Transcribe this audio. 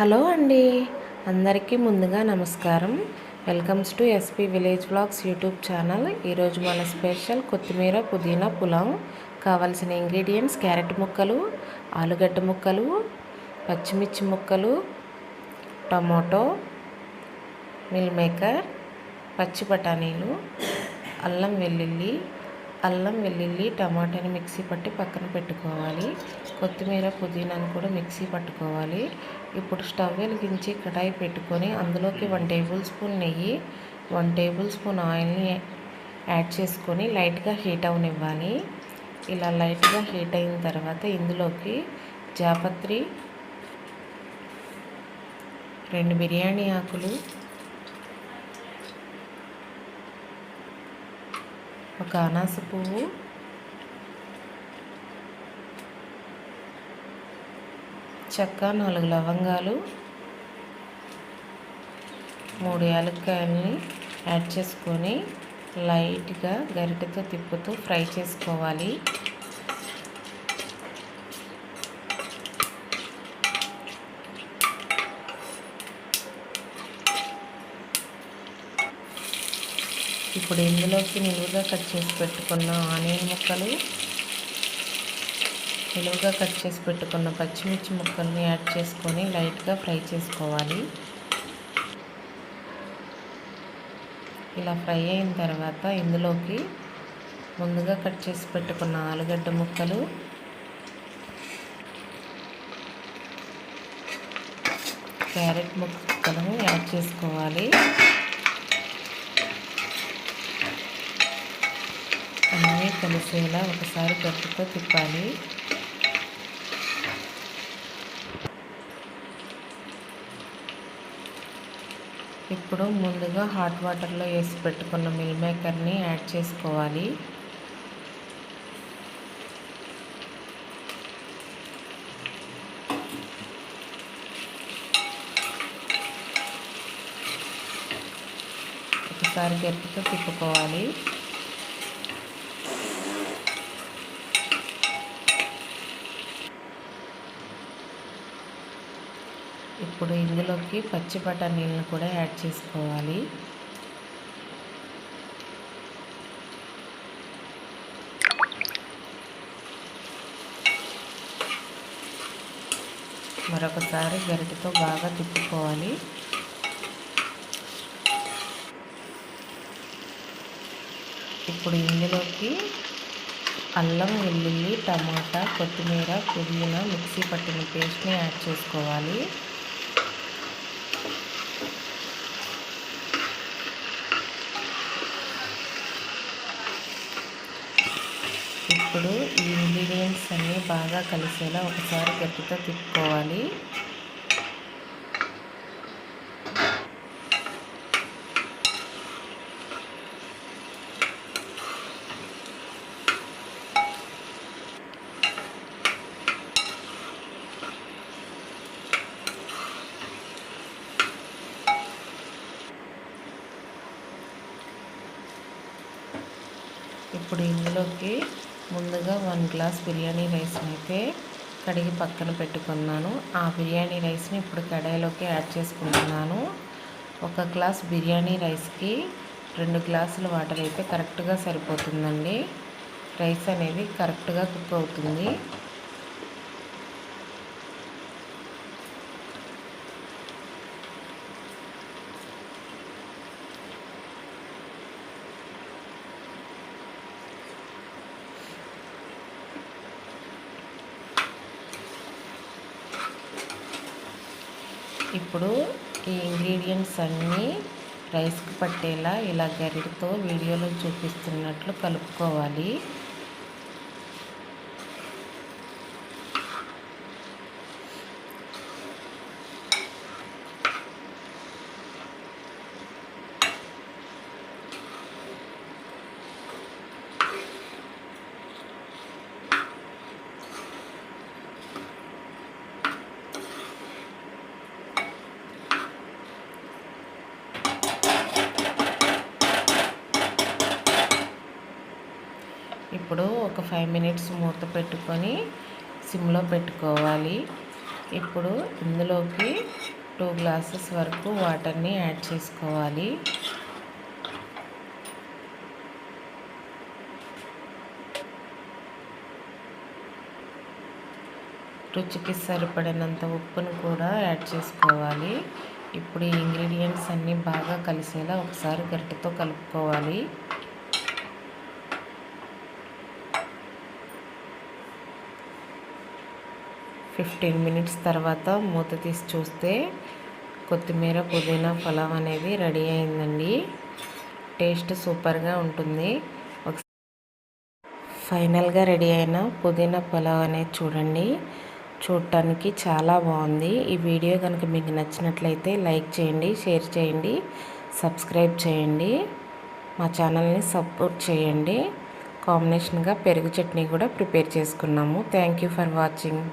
Hello అండి. అందరికీ ముందుగా నమస్కారం. Welcomes to SP village blogs YouTube channel. ఈరోజు మన స్పెషల్ కొత్తిమీర పుదీనా పులావ్. కావాల్సిన ఇంగ్రీడియంట్స్ క్యారెట్ ముక్కలు ఆలుగడ్డ ముక్కలు పచ్చిమిర్చి ముక్కలు టమోటో మిల్ మేకర్ పచ్చి బఠానీలు అల్లం వెల్లుల్లి అల్లం వెల్లుల్లి టమాటాని మిక్సీ పట్టి పక్కన పెట్టుకోవాలి. కొత్తిమీర పుదీనాను కూడా మిక్సీ పట్టుకోవాలి. ఇప్పుడు స్టవ్ వెలిగించి కడాయి పెట్టుకొని అందులోకి వన్ టేబుల్ స్పూన్ నెయ్యి వన్ టేబుల్ స్పూన్ ఆయిల్ని యాడ్ చేసుకొని లైట్గా హీట్ అవనివ్వాలి. ఇలా లైట్గా హీట్ అయిన తర్వాత ఇందులోకి జాపత్రి రెండు బిర్యానీ ఆకులు ఒక అనాస పువ్వు. చెక్క నాలుగు లవంగాలు. మూడు యాలక్కాయలని యాడ్ చేసుకొని లైట్గా గరిటెతో తిప్పుతూ ఫ్రై చేసుకోవాలి. ఇప్పుడు ఇందులోకి నిలువుగా కట్ చేసి పెట్టుకున్న ఆనియన్ ముక్కలు నిలువుగా కట్ చేసి పెట్టుకున్న పచ్చిమిర్చి ముక్కల్ని యాడ్ చేసుకొని లైట్గా ఫ్రై చేసుకోవాలి. ఇలా ఫ్రై అయిన తర్వాత ఇందులోకి ముందుగా కట్ చేసి పెట్టుకున్న ఆలుగడ్డ ముక్కలు క్యారెట్ ముక్కలను యాడ్ చేసుకోవాలి అన్నీ కలిసేలా ఒకసారి గట్టితో తిప్పాలి. ఇప్పుడు ముందుగా హాట్ వాటర్లో వేసి పెట్టుకున్న మిల్ మేకర్ని యాడ్ చేసుకోవాలి. ఒకసారి గట్టితో తిప్పుకోవాలి. ఇప్పుడు ఇందులోకి పచ్చి బఠానీలను కూడా యాడ్ చేసుకోవాలి. మరొకసారి గరిటతో బాగా తిప్పుకోవాలి. ఇప్పుడు ఇందులోకి అల్లం వెల్లుల్లి టమాటా కొత్తిమీర పుదీనా మిక్సీ పట్టిన పేస్ట్ని యాడ్ చేసుకోవాలి. ఇప్పుడు ఈ ఇంగ్రీడియంట్స్ అన్నీ బాగా కలిసేలా ఒకసారి గట్టితో తిప్పుకోవాలి. ఇప్పుడు ఇందులోకి ముందుగా వన్ గ్లాస్ బిర్యానీ రైస్ని అయితే కడిగి పక్కన పెట్టుకున్నాను. ఆ బిర్యానీ రైస్ని ఇప్పుడు కడాయిలోకి యాడ్ చేసుకుంటున్నాను. ఒక గ్లాస్ బిర్యానీ రైస్కి రెండు గ్లాసుల వాటర్ అయితే కరెక్ట్గా సరిపోతుందండి. రైస్ అనేది కరెక్ట్గా కుక్ అవుతుంది. ఇప్పుడు ఈ ఇంగ్రీడియంట్స్ అన్నీ రైస్కి పట్టేలా ఇలా గరిటతో వీడియోలో చూపిస్తున్నట్లు కలుపుకోవాలి. ఇప్పుడు ఒక ఫైవ్ మినిట్స్ మూత పెట్టుకొని సిమ్లో పెట్టుకోవాలి. ఇప్పుడు ఇందులోకి టూ గ్లాసెస్ వరకు వాటర్ని యాడ్ చేసుకోవాలి. రుచికి సరిపడినంత ఉప్పును కూడా యాడ్ చేసుకోవాలి. ఇప్పుడు ఈ ఇంగ్రీడియంట్స్ అన్నీ బాగా కలిసేలా ఒకసారి గరిటెతో కలుపుకోవాలి. ఫిఫ్టీన్ మినిట్స్ తర్వాత మూత తీసి చూస్తే కొత్తిమీర పుదీనా పులావ్ అనేది రెడీ అయిందండి. టేస్ట్ సూపర్గా ఉంటుంది. ఫైనల్గా రెడీ అయిన పుదీనా పులావ్ అనేది చూడండి. చూడటానికి చాలా బాగుంది. ఈ వీడియో కనుక మీకు నచ్చినట్లయితే లైక్ చేయండి షేర్ చేయండి సబ్స్క్రైబ్ చేయండి. మా ఛానల్ని సపోర్ట్ చేయండి. కాంబినేషన్గా పెరుగు చట్నీ కూడా ప్రిపేర్ చేసుకున్నాము. Thank you for watching.